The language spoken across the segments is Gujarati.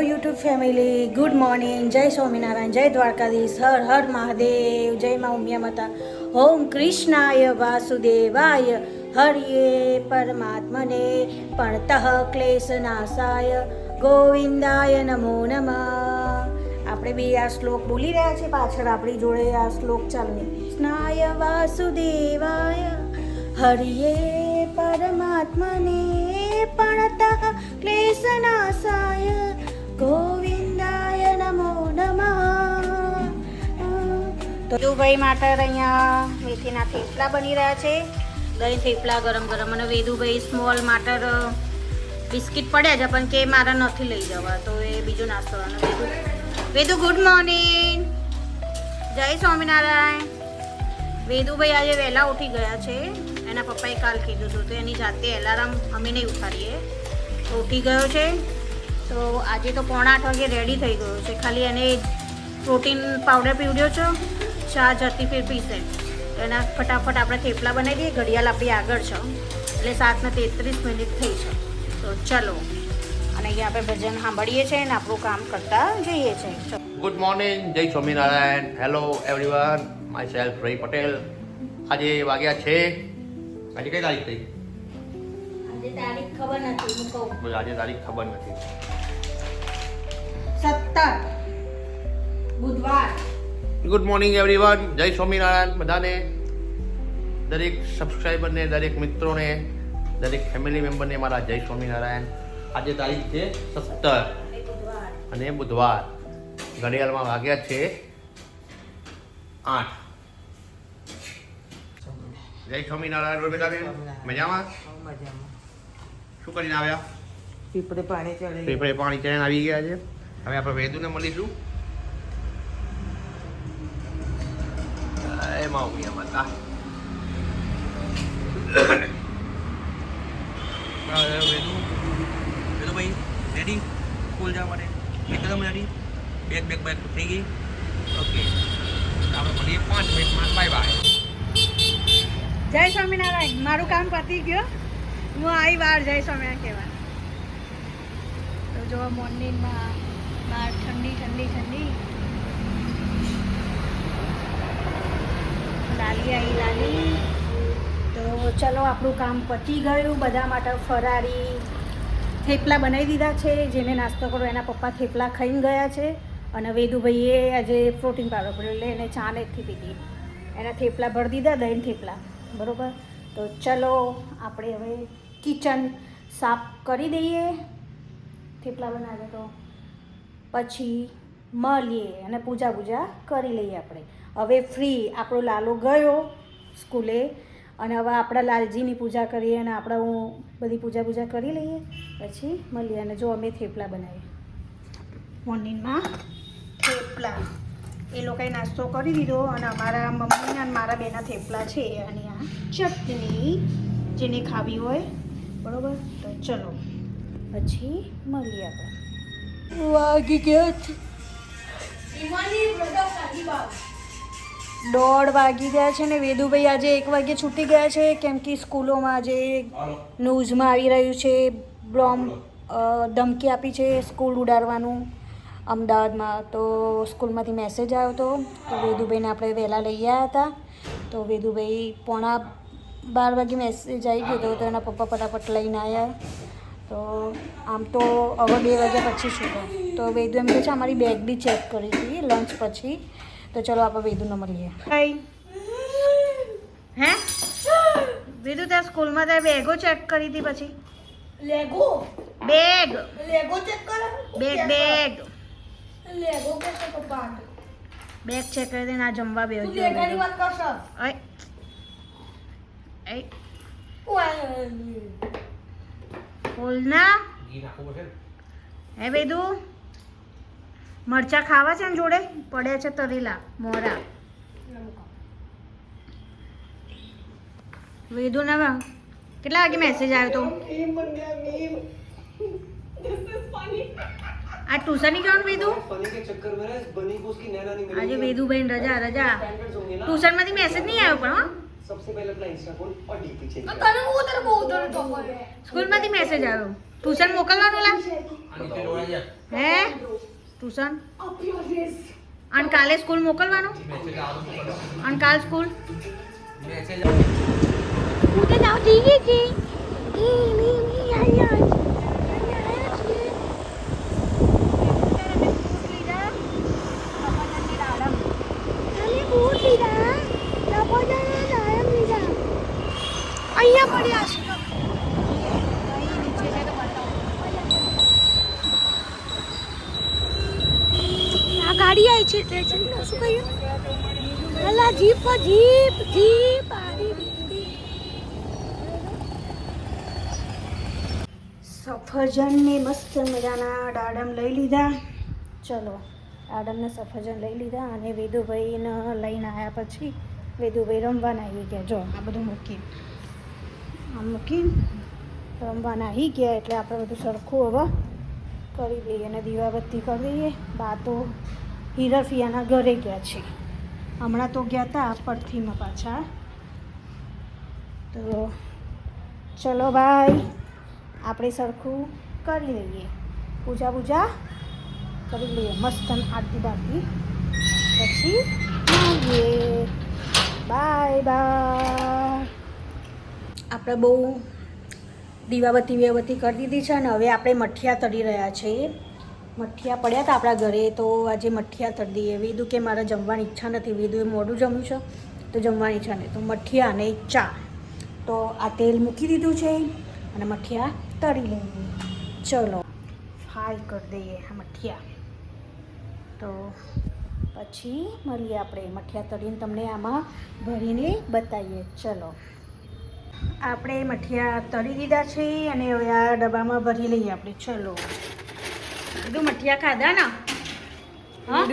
યુટ્યુબ ફેમિલી, ગુડ મોર્નિંગ, જય સ્વામિનારાયણ, જય દ્વારકાધીશ, હર હર મહાદેવ, જય મા ઉમિયા ઓમ કૃષ્ણાય વાસુદેવાય, હરિયે પરમાત્મને પણતઃ ક્લેશ નાશાય, ગોવિંદાય નમો નમઃ. આપણે બી આ શ્લોક બોલી રહ્યા છે પાછળ, આપણી જોડે આ શ્લોક ચાલે કૃષ્ણાય વાસુદેવાય, હરિયે પરમાત્મને પરતઃ ક્લેશનાશાય ગોવિંદાય નમો નમઃ. તો વેદુભાઈ માટર અહીંયા મેથીના થેપલા બની રહ્યા છે. દહીં થેપલા, ગરમ ગરમ અને વેદુભાઈ સ્મોલ માટર બિસ્કિટ પડ્યા છે, પણ કે મારા નથી લઈ જવા, તો એ બીજો નાસ્તો વેદુ વેદુ ગુડ મોર્નિંગ જય સ્વામિનારાયણ. વેદુભાઈ આજે વહેલા ઉઠી ગયા છે. એના પપ્પાએ કાલ કીધું હતું તો એની જાતે એલાર્મ અમે નહીં ઉઠાડીએ. ઉઠી ગયો છે. તો આજે તો પોણા આઠ વાગે રેડી થઈ ગયો છે. ખાલી એને પ્રોટીન પાવડર પીવડ્યો છો, ચા જતી ફીર પીશે. એના ફટાફટ આપણે થેપલા બનાવી દઈએ. ઘડિયાળ આપણી આગળ છે. એટલે સાતને તેત્રીસ મિનિટ થઈ છે. તો ચલો, અને અહીંયા આપણે ભજન સાંભળીએ છીએ અને આપણું કામ કરતા જઈએ છીએ. ગુડ મોર્નિંગ જય Swaminarayan. Hello everyone my self Ravi Patel આજે વાગ્યા છે. આજે કઈ તારીખ થઈ? આજે તારીખ ખબર નથી હું કહું. બોલ, આજે તારીખ ખબર નથી. સત્તર. બુધવાર. ગુડ મોર્નિંગ એવરીવન જય સ્વામિનારાયણ બધાને. દરેક સબસ્ક્રાઈબરને દરેક મિત્રોને દરેક ફેમિલી મેમ્બરને મારા જય સ્વામિનારાયણ. આજે તારીખ છે સત્તર. અને બુધવાર. ઘડિયાળમાં વાગ્યા છે આઠ. જય સ્વામિનારાયણ મજામાં? મજામાં. શું કરીને આવ્યા? પીપળે પાણી ચડે. પીપળે પાણી ચઈને આવી ગયા છે. હવે આપણે વેદુને મળીશું. એ માઉમિયા માતા. વેદુ. વેદુ ભાઈ રેડી સ્કૂલ જવા માટે? એકદમ રેડી બેગ બેગ બેગ થઈ ગઈ? ઓકે આપણે મળીએ પાંચ મિનિટમાં બાય બાય જય સ્વામિનારાયણ. મારું કામ પતી ગયું. હું આવી બહાર જઈશ અમે કહેવા. તો જો મોર્નિંગમાં બહાર ઠંડી ઠંડી ઠંડી. લાલી આવી, લાલી. તો ચલો, આપણું કામ પતી ગયું. બધા માટે ફરારી થેપલા બનાવી દીધા છે. જેને નાસ્તો કરો, એના પપ્પા થેપલા ખાઈને ગયા છે. અને વેદુભાઈએ આજે પ્રોટીન પાવડર પડ્યો એટલે એને ચા નથી પીધી. એના થેપલા ભરી દીધા, દહીં થેપલા. બરોબર? તો ચલો, આપણે હવે કિચન સાફ કરી દઈએ. થેપલા બનાવે તો પછી મળીએ અને પૂજા પૂજા કરી લઈએ આપણે. હવે ફ્રી આપણો લાલો ગયો સ્કૂલે અને હવે આપણા લાલજીની પૂજા કરીએ અને આપણે હું બધી પૂજા પૂજા કરી લઈએ. પછી મળીએ અને જો અમે થેપલા બનાવીએ. મોર્નિંગમાં થેપલા. એ લોકોએ નાસ્તો કરી દીધો અને અમારા મમ્મી અને મારા બેના થેપલા છે. અને આ ચટણી જેને ખાવી હોય બરોબર? તો ચલો. પછી મળીએ આપણે. વાગી ગયા છે. દોઢ વાગી ગયા છે ને વેદુભાઈ આજે એક વાગે છૂટી ગયા છે કેમ કે સ્કૂલોમાં આજે ન્યૂઝમાં આવી રહ્યું છે બોમ્બ ધમકી આપી છે સ્કૂલ ઉડાડવાનું અમદાવાદમાં. તો સ્કૂલમાંથી મેસેજ આવ્યો હતો તો વેદુભાઈને આપણે વહેલા લઈ આવ્યા હતા. તો વેદુભાઈ પોણા બાર વાગે મેસેજ આવી ગયો હતો તો એના પપ્પા ફટાફટ લઈને આવ્યા તો આમ તો હવે બે વાગ્યા પછી છૂટો તો વેદુ એમ કહે છે અમારી બેગ બી ચેક કરી હતી લંચ પછી. તો ચલો આપણે વેદુને મળીએ. કઈ હે? વેદુ ત્યાં સ્કૂલમાં ત્યાં બેગો ચેક કરી હતી પછી? લેગો? બેગ. લેગો ચેક કરો? Bag bag. લેગો કે છે પપ્પા બેગ ચેક કરી દે ના જમવા બે તું લેગાની વાત કરશો? Ấy. ખોલના હે બેદુ? મરચા ખાવા છે ને જોડે? પડે છે તરેલા મોરા. વેદુ ના કેટલા વાગે મેસેજ આવ્યો તો? આ ટ્યુશની ગ્રાઉન્ડ વેદુ? આજે વેદુ બેન રજા રજા. ટ્યુશનમાંથી મેસેજ નહીં આવ્યો પણ હા. सबसे पहले अपना इंस्टा खोल और डीपी चेक તો कर તને હું તને બહુ તને ખબર સ્કૂલ માંથી મેસેજ આવ્યો ટ્યુશન મોકલવાનું લા હે ટ્યુશન Apia yes. અને કાલે સ્કૂલ મોકલવાનું અને કાલ સ્કૂલ હું તો નાવ થઈ ગઈ અહીંયા પડ્યા છે. આ ગાડી આવી છે ટ્રેન શું કહ્યું અલા, જીપ જીપ જીપ આરી સફરજન ને મસ્ત મજાના દાડમ લઈ લીધા. ચલો દાડમને સફરજન લઈ લીધા અને વેદુભાઈને લઈને આવ્યા પછી વેદુભાઈ રમવાના આવી ગયા. જો, આ બધું મૂકી આમ મૂકી રમવા નાહી ગયા એટલે આપણે બધું સરખું હવે કરી દઈએ અને દીવાબત્તી કરી દઈએ. બા તો હિરફિયાના ઘરે ગયા છે. હમણાં તો ગયા હતા પડથીમાં પાછા. તો ચલો ભાઈ, આપણે સરખું કરી લઈએ. પૂજા પૂજા કરી લઈએ. મસ્ત આરતી બારતી. પછી બાય બાય. આપણે બહુ દીવાબત્તી વિવાબત્તી કરી દીધી છે અને હવે આપણે મઠિયા તળી રહ્યા છીએ. મઠિયા પડ્યા હતા આપણા ઘરે તો આજે મઠિયા તળી દઈએ વિધુ કે મારે જમવાની ઈચ્છા નથી. વેદુએ મોડું જમ્યું છે તો જમવાની ઈચ્છા નહીં તો મઠિયા અને ચા. તો આ તેલ મૂકી દીધું છે અને મઠિયા તળી લઈએ. ચલો, ફ્રાય કરી દઈએ આ મઠિયા. તો પછી મળીએ આપણે મઠિયા તળીને તમને આમાં ભરીને બતાવીએ. ચલો. આપણે મઠિયા તળી દીધા છે અને હવે આ ડબ્બામાં ભરી લઈએ આપણે. ચલો. બધું મઠિયા ખાધા ને? હા?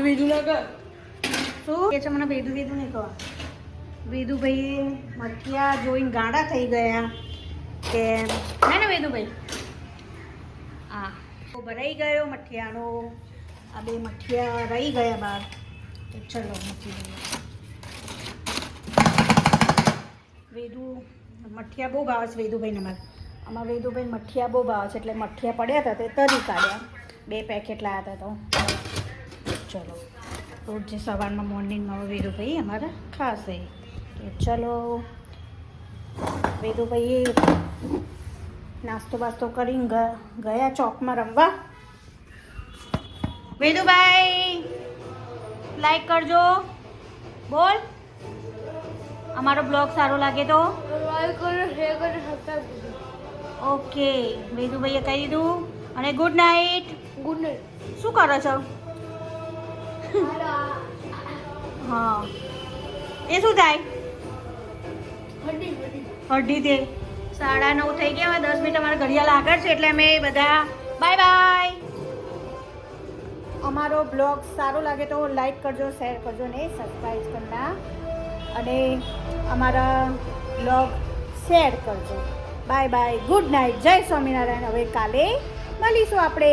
શું? કે છે મને વેદુ વેદુ નહીં કહો વેદુભાઈ મઠિયા જોઈને ગાંડા થઈ ગયા કે હે ને વેદુભાઈ હા. ભરાઈ ગયો મઠિયાનો. આ બે મઠિયા રહી ગયા બાર. તો ચલો મૂકી દઈએ વેદુ મઠિયા બહુ ભાવે છે વેદુભાઈને અમારે. અમારે વેદુભાઈ મઠિયા બહુ ભાવે છે, એટલે મઠિયા પડ્યા હતા તે તરી કાઢ્યા. બે પેકેટ લાવ્યા હતા તો. ચલો, રોજ સવારમાં મોર્નિંગમાં વેદુભાઈ અમારે ખાશે ચલો, વેદુભાઈએ નાસ્તો બાસ્તો કરીને ગયા ચોકમાં રમવા. વેદુભાઈ લાઈક કરજો. બોલ. અમારો બ્લોગ સારો લાગે તો? ઓકે વેદુભાઈએ કહી દીધું. અને ગુડ નાઇટ ગુડ નાઇટ શું કરો છો? હા. એ શું થાય? હડી તે. સાડા નવ થઈ ગયા હવે દસ મિનિટ અમારા ઘડિયાળ આગળ છે એટલે અમે બધા બાય બાય અમારો બ્લોગ સારો લાગે તો લાઈક કરજો શેર કરજો ને સબસ્ક્રાઈબ કરના અને અમારા બ્લોગ શેર કરજો. Bye bye, good night, Jai Swaminarayan. હવે કાલે મળીશું આપણે.